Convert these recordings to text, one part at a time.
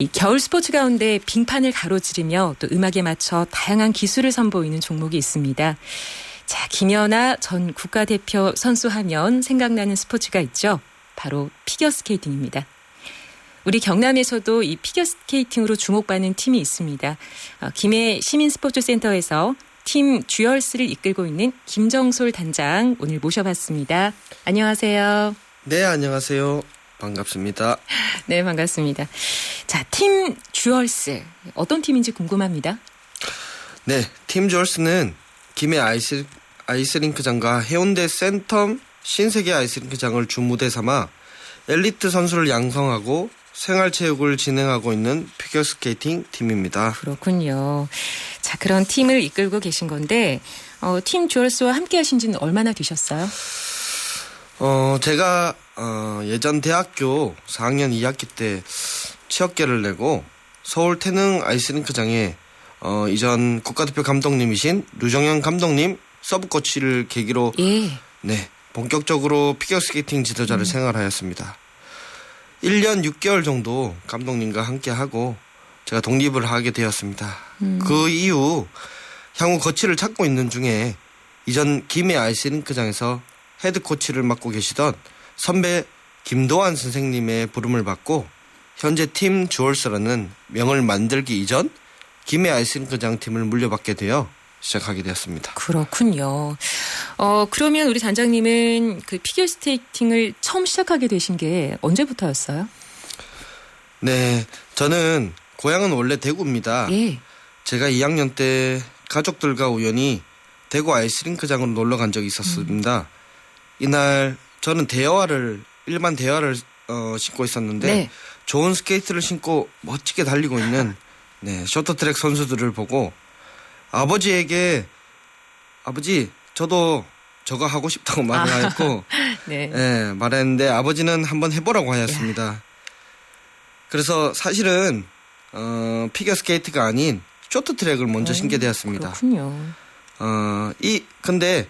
이 겨울 스포츠 가운데 빙판을 가로지르며 또 음악에 맞춰 다양한 기술을 선보이는 종목이 있습니다. 자, 김연아 전 국가대표 선수 하면 생각나는 스포츠가 있죠. 바로 피겨스케이팅입니다. 우리 경남에서도 이 피겨스케이팅으로 주목받는 팀이 있습니다. 어, 김해 시민스포츠센터에서 팀 듀얼스를 이끌고 있는 김정솔 단장 오늘 모셔봤습니다. 안녕하세요. 네, 안녕하세요. 반갑습니다. 네, 반갑습니다. 자, 팀 듀얼스 어떤 팀인지 궁금합니다. 네, 팀 주얼스는 김해 아이스, 아이스링크장과 해운대 센텀 신세계 아이스링크장을 주무대 삼아 엘리트 선수를 양성하고 생활체육을 진행하고 있는 피겨스케이팅 팀입니다. 그렇군요. 자, 그런 팀을 이끌고 계신 건데 어, 팀 듀얼스와 함께 하신 지는 얼마나 되셨어요? 어, 제가 어, 예전 대학교 4학년 2학기 때 취업계를 내고 서울 태능 아이스링크장에 어, 이전 국가대표 감독님이신 류정현 감독님 서브 코치를 계기로 예. 네, 본격적으로 피겨스케이팅 지도자를 생활하였습니다. 1년 6개월 정도 감독님과 함께 하고 제가 독립을 하게 되었습니다. 그 이후 향후 거치를 찾고 있는 중에 이전 김해 아이스링크장에서 헤드 코치를 맡고 계시던 선배 김도환 선생님의 부름을 받고 현재 팀 주얼스라는 명을 만들기 이전 김해 아이스링크장 팀을 물려받게 되어 시작하게 되었습니다. 그렇군요. 어, 그러면 우리 단장님은 그 피겨 스케이팅을 처음 시작하게 되신 게 언제부터였어요? 네, 저는 고향은 원래 대구입니다. 예. 제가 2학년 때 가족들과 우연히 대구 아이스링크장으로 놀러 간 적이 있었습니다. 이날 저는 대여화를 일반 대여화를 어, 신고 있었는데 네. 좋은 스케이트를 신고 멋지게 달리고 있는 네, 쇼트트랙 선수들을 보고 아버지에게 아버지 저도 저거 하고 싶다고 말을 하였고 네. 예, 말했는데 아버지는 한번 해보라고 하였습니다. 그래서 사실은 어, 피겨 스케이트가 아닌 쇼트트랙을 먼저 신게 되었습니다. 그렇군요. 어, 이 근데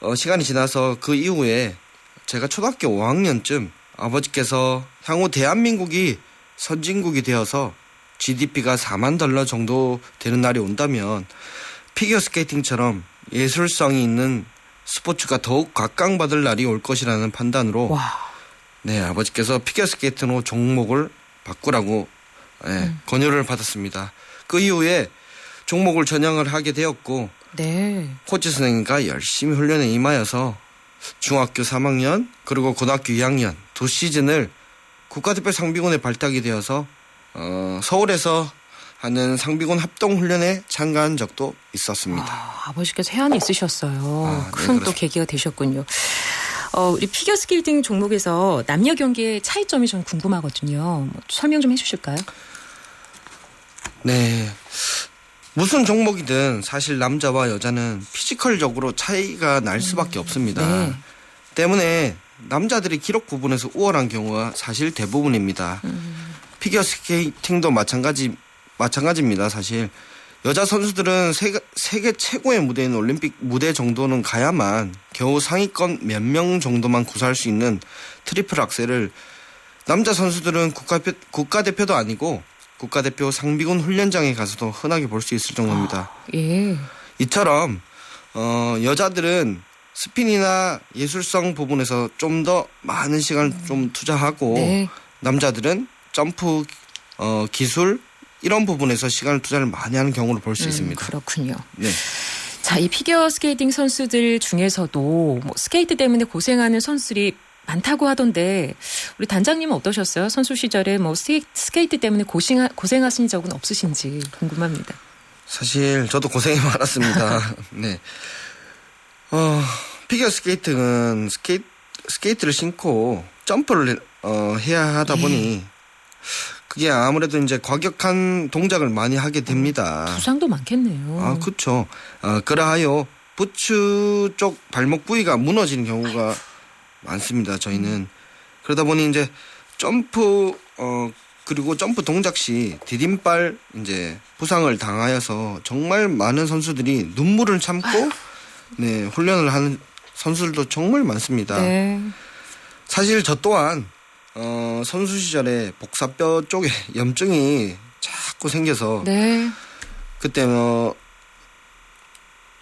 어, 시간이 지나서 그 이후에 제가 초등학교 5학년쯤 아버지께서 향후 대한민국이 선진국이 되어서 GDP가 4만 달러 정도 되는 날이 온다면 피겨 스케이팅처럼 예술성이 있는 스포츠가 더욱 각광받을 날이 올 것이라는 판단으로 와. 네 아버지께서 피겨 스케이트로 종목을 바꾸라고 예, 권유를 받았습니다. 그 이후에 종목을 전향을 하게 되었고 네. 코치 선생님과 열심히 훈련에 임하여서 중학교 3학년 그리고 고등학교 2학년 두 시즌을 국가대표 상비군에 발탁이 되어서 어, 서울에서 하는 상비군 합동 훈련에 참가한 적도 있었습니다. 아, 아버지께서 해안에 있으셨어요. 아, 네, 큰또 그렇습니다. 계기가 되셨군요. 어, 우리 피겨스케이팅 종목에서 남녀 경기의 차이점이 좀 궁금하거든요. 뭐 설명 좀 해주실까요? 네. 무슨 종목이든 사실 남자와 여자는 피지컬적으로 차이가 날 수밖에 없습니다. 네. 때문에 남자들이 기록 부분에서 우월한 경우가 사실 대부분입니다. 피겨 스케이팅도 마찬가지 마찬가지입니다. 사실 여자 선수들은 세계, 세계 최고의 무대인 올림픽 무대 정도는 가야만 겨우 상위권 몇 명 정도만 구사할 수 있는 트리플 악셀을 남자 선수들은 국가대표, 국가대표도 아니고 국가대표 상비군 훈련장에 가서도 흔하게 볼 수 있을 정도입니다. 예. 이처럼 어, 여자들은 스핀이나 예술성 부분에서 좀 더 많은 시간을 좀 투자하고 네. 남자들은 점프 어, 기술 이런 부분에서 시간을 투자를 많이 하는 경우를 볼수 음, 있습니다. 그렇군요. 네. 자, 이 피겨 스케이팅 선수들 중에서도 뭐 스케이트 때문에 고생하는 선수들이 많다고 하던데 우리 단장님은 어떠셨어요? 선수 시절에 뭐 스케이- 스케이트 때문에 고생하, 고생하신 적은 없으신지 궁금합니다. 사실 저도 고생이 많았습니다. 네. 어, 피겨 스케이팅은 스케이트, 스케이트를 신고 점프를 어, 해야 하다 예. 보니 그게 아무래도 이제 과격한 동작을 많이 하게 됩니다. 부상도 많겠네요. 아, 그렇죠. 어, 그러하여 부츠 쪽 발목 부위가 무너지는 경우가 많습니다. 저희는 그러다 보니 이제 점프 어 그리고 점프 동작 시 디딤발 이제 부상을 당하여서 정말 많은 선수들이 눈물을 참고 네 훈련을 하는 선수들도 정말 많습니다. 네. 사실 저 또한 어, 선수 시절에 복사뼈 쪽에 염증이 자꾸 생겨서 네. 그때 뭐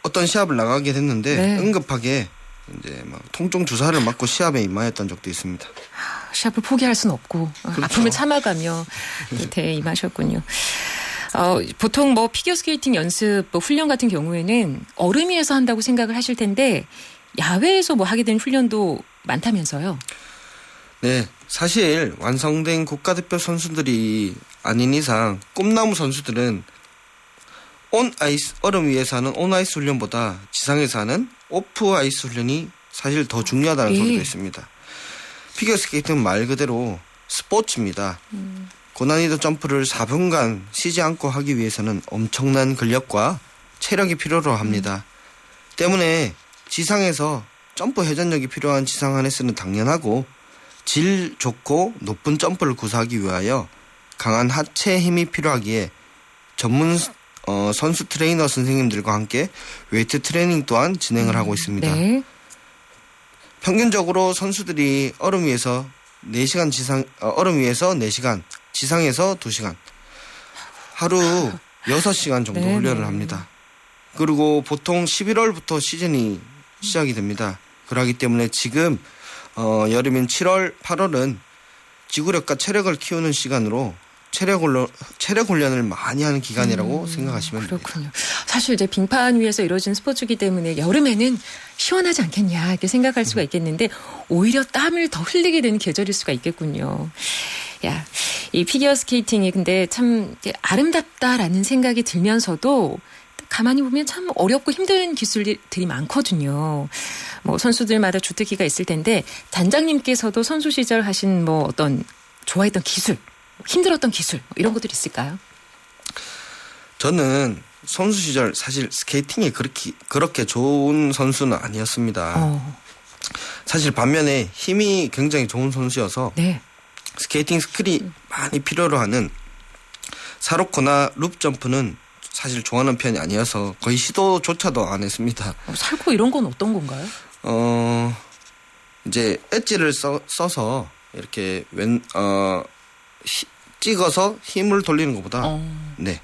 어떤 시합을 나가게 됐는데 네. 응급하게 이제 막 통증 주사를 맞고 시합에 임하였던 적도 있습니다. 시합을 포기할 수는 없고 어, 그렇죠. 아픔을 참아가며 이 대회에 임하셨군요. 어, 보통 뭐 피겨스케이팅 연습, 뭐 훈련 같은 경우에는 얼음 위에서 한다고 생각을 하실 텐데 야외에서 뭐 하게 된 훈련도 많다면서요. 네, 사실 완성된 국가대표 선수들이 아닌 이상 꿈나무 선수들은 온 아이스 얼음 위에서 하는 온 아이스 훈련보다 지상에서 하는 오프 아이스 훈련이 사실 더 중요하다는 예. 소리가 있습니다. 피겨스케이트는 말 그대로 스포츠입니다. 고난이도 점프를 4분간 쉬지 않고 하기 위해서는 엄청난 근력과 체력이 필요로 합니다. 때문에 지상에서 점프 회전력이 필요한 지상 하네스는 당연하고 질 좋고 높은 점프를 구사하기 위하여 강한 하체 힘이 필요하기에 전문 어, 선수 트레이너 선생님들과 함께 웨이트 트레이닝 또한 진행을 하고 있습니다. 네. 평균적으로 선수들이 얼음 위에서 4시간 지상 어, 얼음 위에서 4시간, 지상에서 2시간. 하루 6시간 정도 네네. 훈련을 합니다. 그리고 보통 11월부터 시즌이 시작이 됩니다. 그러기 때문에 지금 어, 여름인 7월, 8월은 지구력과 체력을 키우는 시간으로 체력 훈련, 체력 훈련을 많이 하는 기간이라고 생각하시면 됩니다. 음, 그렇군요. 사실 이제 빙판 위에서 이루어진 스포츠이기 때문에 여름에는 시원하지 않겠냐 이렇게 생각할 수가 있겠는데 오히려 땀을 더 흘리게 되는 계절일 수가 있겠군요. 야, 이 피겨 스케이팅이 근데 참 아름답다라는 생각이 들면서도 가만히 보면 참 어렵고 힘든 기술들이 많거든요. 뭐 선수들마다 주특기가 있을 텐데 단장님께서도 선수 시절 하신 뭐 어떤 좋아했던 기술, 힘들었던 기술 뭐 이런 것들 있을까요? 저는 선수 시절 사실 스케이팅이 그렇게 그렇게 좋은 선수는 아니었습니다. 어, 사실 반면에 힘이 굉장히 좋은 선수여서 네. 스케이팅 스킬이 많이 필요로 하는 사로코나 룹 점프는 사실 좋아하는 편이 아니어서 거의 시도조차도 안 했습니다. 어, 살고 이런 건 어떤 건가요? 어 이제 엣지를 써, 써서 이렇게 왼 어 찍어서 힘을 돌리는 것보다 어, 네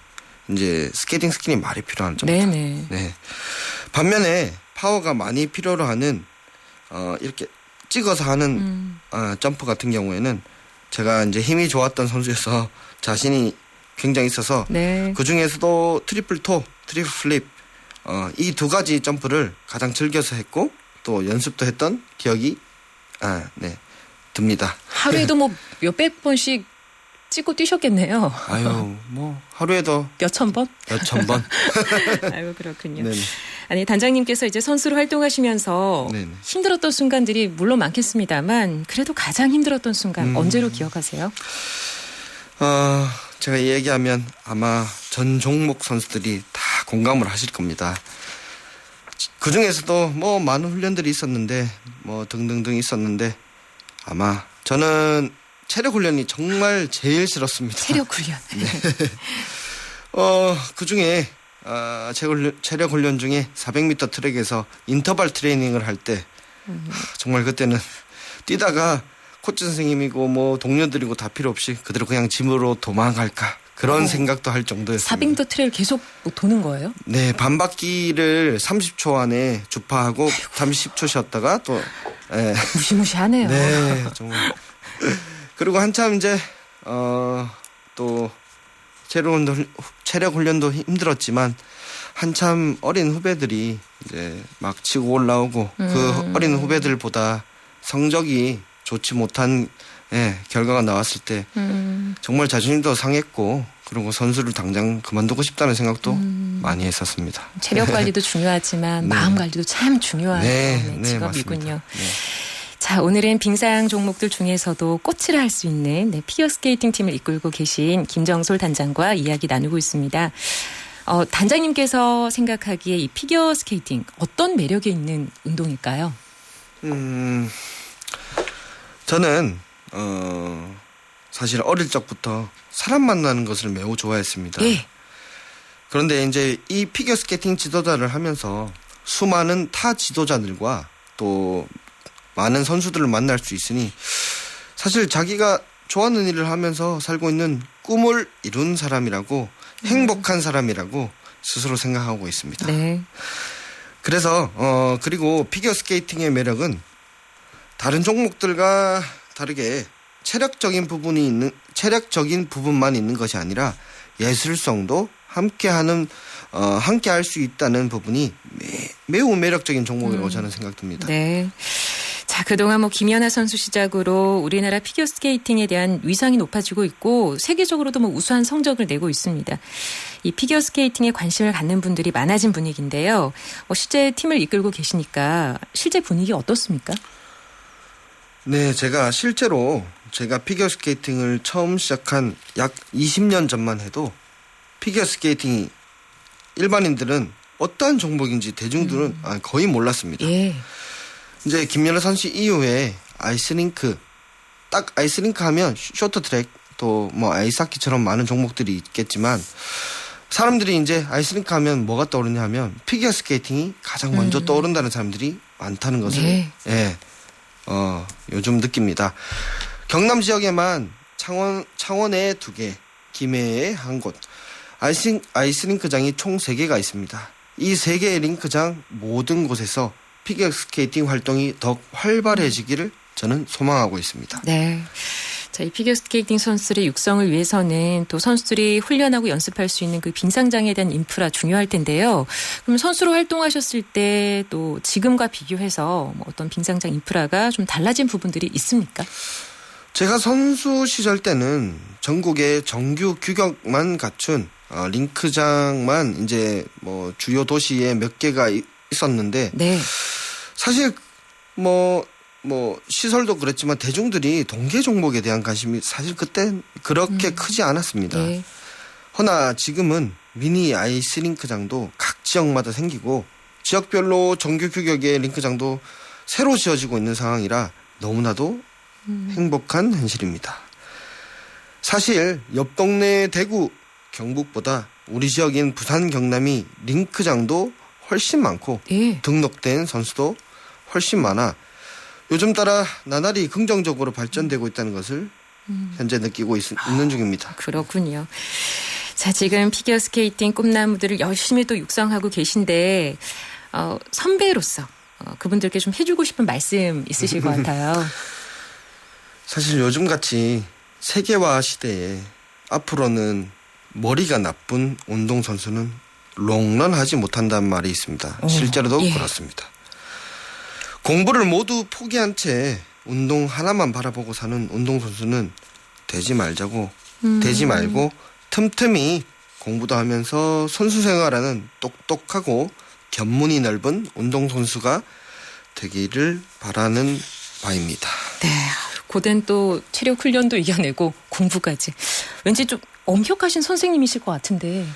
이제 스케이팅 스킬이 많이 필요한 점. 네네. 네. 반면에 파워가 많이 필요로 하는 어 이렇게 찍어서 하는 음, 어, 점프 같은 경우에는 제가 이제 힘이 좋았던 선수여서 자신이 굉장히 있어서 네. 그 중에서도 트리플 토, 트리플 플립 어, 이 두 가지 점프를 가장 즐겨서 했고 또 연습도 했던 기억이 아, 네. 듭니다. 하루에도 뭐 몇백 번씩 찍고 뛰셨겠네요. 아유, 뭐 하루에도 몇 천 번? 몇 천 번. 아유 그렇군요. 네. 아니 단장님께서 이제 선수로 활동하시면서 네네. 힘들었던 순간들이 물론 많겠습니다만 그래도 가장 힘들었던 순간 음. 언제로 기억하세요? 어, 제가 얘기하면 아마 전 종목 선수들이 다 공감을 하실 겁니다. 그 중에서도 뭐 많은 훈련들이 있었는데 뭐 등등등 있었는데 아마 저는 체력 훈련이 정말 제일 싫었습니다. 체력 훈련. 어, 그 중에 아, 체력 훈련, 체력 훈련 중에 400m 트랙에서 인터벌 트레이닝을 할 때 정말 그때는 뛰다가 코치 선생님이고 뭐 동료들이고 다 필요 없이 그대로 그냥 짐으로 도망갈까 그런 어. 생각도 할 정도였습니다. 사빙도 트레일 계속 뭐 도는 거예요? 네, 반 바퀴를 30초 안에 주파하고 30초 쉬었다가 또 예. 무시무시하네요. 네, 정말. 그리고 한참 이제 어또 체력 훈련 체력 훈련도 힘들었지만 한참 어린 후배들이 이제 막 치고 올라오고 그 음. 어린 후배들보다 성적이 좋지 못한 예, 결과가 나왔을 때 음, 정말 자존심도 상했고 그리고 선수를 당장 그만두고 싶다는 생각도 음. 많이 했었습니다. 체력 관리도 중요하지만 네. 마음 관리도 참 중요한 네, 네, 네, 직업이군요. 자, 오늘은 빙상 종목들 중에서도 꽃을 할 수 있는 네, 피겨 스케이팅 팀을 이끌고 계신 김정솔 단장과 이야기 나누고 있습니다. 어, 단장님께서 생각하기에 이 피겨 스케이팅 어떤 매력이 있는 운동일까요? 음, 저는 어 사실 어릴 적부터 사람 만나는 것을 매우 좋아했습니다. 예. 그런데 이제 이 피겨 스케이팅 지도자를 하면서 수많은 타 지도자들과 또 많은 선수들을 만날 수 있으니 사실 자기가 좋아하는 일을 하면서 살고 있는 꿈을 이룬 사람이라고 행복한 사람이라고 스스로 생각하고 있습니다. 네. 그래서 어 그리고 피겨 스케이팅의 매력은 다른 종목들과 다르게 체력적인 부분이 있는 체력적인 부분만 있는 것이 아니라 예술성도 함께하는 어 함께 할 수 있다는 부분이 매, 우 매력적인 종목이라고 저는 생각됩니다. 네. 자, 그동안 뭐 김연아 선수 시작으로 우리나라 피겨 스케이팅에 대한 위상이 높아지고 있고 세계적으로도 뭐 우수한 성적을 내고 있습니다. 이 피겨 스케이팅에 관심을 갖는 분들이 많아진 분위기인데요. 뭐 실제 팀을 이끌고 계시니까 실제 분위기 어떻습니까? 네, 제가 실제로 제가 피겨 스케이팅을 처음 시작한 약 20년 전만 해도 피겨 스케이팅이 일반인들은 어떠한 종목인지 대중들은 아, 거의 몰랐습니다. 예. 이제 김연아 선수 이후에 아이스링크 딱 아이스링크 하면 쇼트트랙 또 뭐 아이스하키처럼 많은 종목들이 있겠지만 사람들이 이제 아이스링크 하면 뭐가 떠오르냐 하면 피겨 스케이팅이 가장 먼저 떠오른다는 사람들이 많다는 것을 네. 예. 어, 요즘 느낍니다. 경남 지역에만 창원 창원에 두 개, 김해에 한 곳. 아이스 아이스링크장이 총 세 개가 있습니다. 이 세 개의 링크장 모든 곳에서 피겨 스케이팅 활동이 더 활발해지기를 저는 소망하고 있습니다. 네. 자, 이 피겨 스케이팅 선수들의 육성을 위해서는 또 선수들이 훈련하고 연습할 수 있는 그 빙상장에 대한 인프라 중요할 텐데요. 그럼 선수로 활동하셨을 때 또 지금과 비교해서 뭐 어떤 빙상장 인프라가 좀 달라진 부분들이 있습니까? 제가 선수 시절 때는 전국에 정규 규격만 갖춘 어, 링크장만 이제 뭐 주요 도시에 몇 개가 이- 있었는데 네. 사실 뭐, 뭐, 시설도 그랬지만 대중들이 동계 종목에 대한 관심이 사실 그때 그렇게 크지 않았습니다. 네. 허나 지금은 미니 아이스링크장도 각 지역마다 생기고 지역별로 정규 규격의 링크장도 새로 지어지고 있는 상황이라 너무나도 행복한 현실입니다. 사실 옆 동네 대구, 경북보다 우리 지역인 부산, 경남이 링크장도 훨씬 많고 예. 등록된 선수도 훨씬 많아 요즘 따라 나날이 긍정적으로 발전되고 있다는 것을 현재 느끼고 있, 는 중입니다. 그렇군요. 자, 지금 피겨 스케이팅 꿈나무들을 열심히 또 육성하고 계신데, 어, 선배로서 어, 그분들께 좀 해주고 싶은 말씀 있으실 것 같아요. 사실 요즘 같이 세계화 시대에 앞으로는 머리가 나쁜 운동 선수는 롱런하지 못한다는 말이 있습니다. 어, 실제로도 예. 그렇습니다. 공부를 모두 포기한 채 운동 하나만 바라보고 사는 운동 선수는 되지 말자고 음. 되지 말고 틈틈이 공부도 하면서 선수 생활하는 똑똑하고 견문이 넓은 운동 선수가 되기를 바라는 바입니다. 네. 고된 또 체력 훈련도 이겨내고 공부까지. 왠지 좀 엄격하신 선생님이실 것 같은데.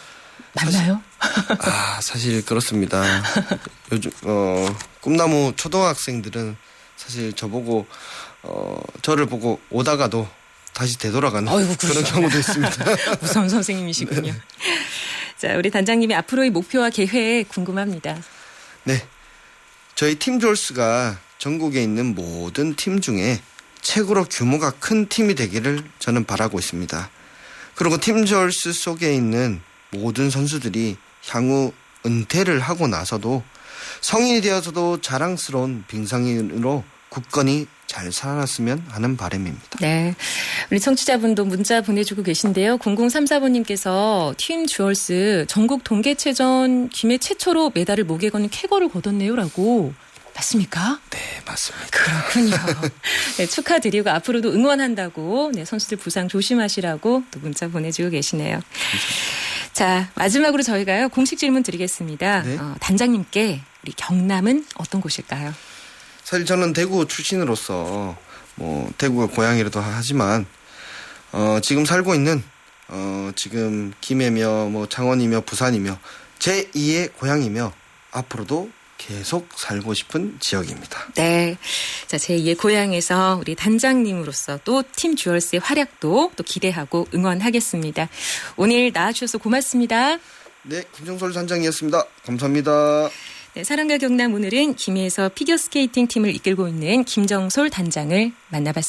맞나요? 아 사실 그렇습니다. 요즘 어 꿈나무 초등학생들은 사실 저보고 어 저를 보고 오다가도 다시 되돌아가는 아이고, 그런. 경우도 있습니다. 무서운 선생님이시군요. 자, 우리 단장님의 앞으로의 목표와 계획 궁금합니다. 네. 저희 팀 졸스가 전국에 있는 모든 팀 중에 최고로 규모가 큰 팀이 되기를 저는 바라고 있습니다. 그리고 팀 졸스 속에 있는 모든 선수들이 향후 은퇴를 하고 나서도 성인이 되어서도 자랑스러운 빙상인으로 굳건히 잘 살아났으면 하는 바람입니다. 네. 우리 청취자분도 문자 보내주고 계신데요. 0034번님께서 팀 주얼스 전국 동계체전 김해 최초로 메달을 목에 거는 쾌거를 거뒀네요. 라고. 맞습니까? 네, 맞습니다. 그렇군요. 네, 축하드리고 앞으로도 응원한다고 네, 선수들 부상 조심하시라고 또 문자 보내주고 계시네요. 자, 마지막으로 저희가요. 공식 질문 드리겠습니다. 네. 어, 단장님께 우리 경남은 어떤 곳일까요? 사실 저는 대구 출신으로서 뭐 대구가 고향이라도 하지만 어 지금 살고 있는 어 지금 김해며 뭐 창원이며 부산이며 제 2의 고향이며 앞으로도 계속 살고 싶은 지역입니다. 네. 자, 제2의 고향에서 우리 단장님으로서 또 팀 주얼스의 활약도 또 기대하고 응원하겠습니다. 오늘 나와주셔서 고맙습니다. 네, 김정솔 단장이었습니다. 감사합니다. 네, 사랑과 경남 오늘은 김해에서 피겨스케이팅 팀을 이끌고 있는 김정솔 단장을 만나봤습니다.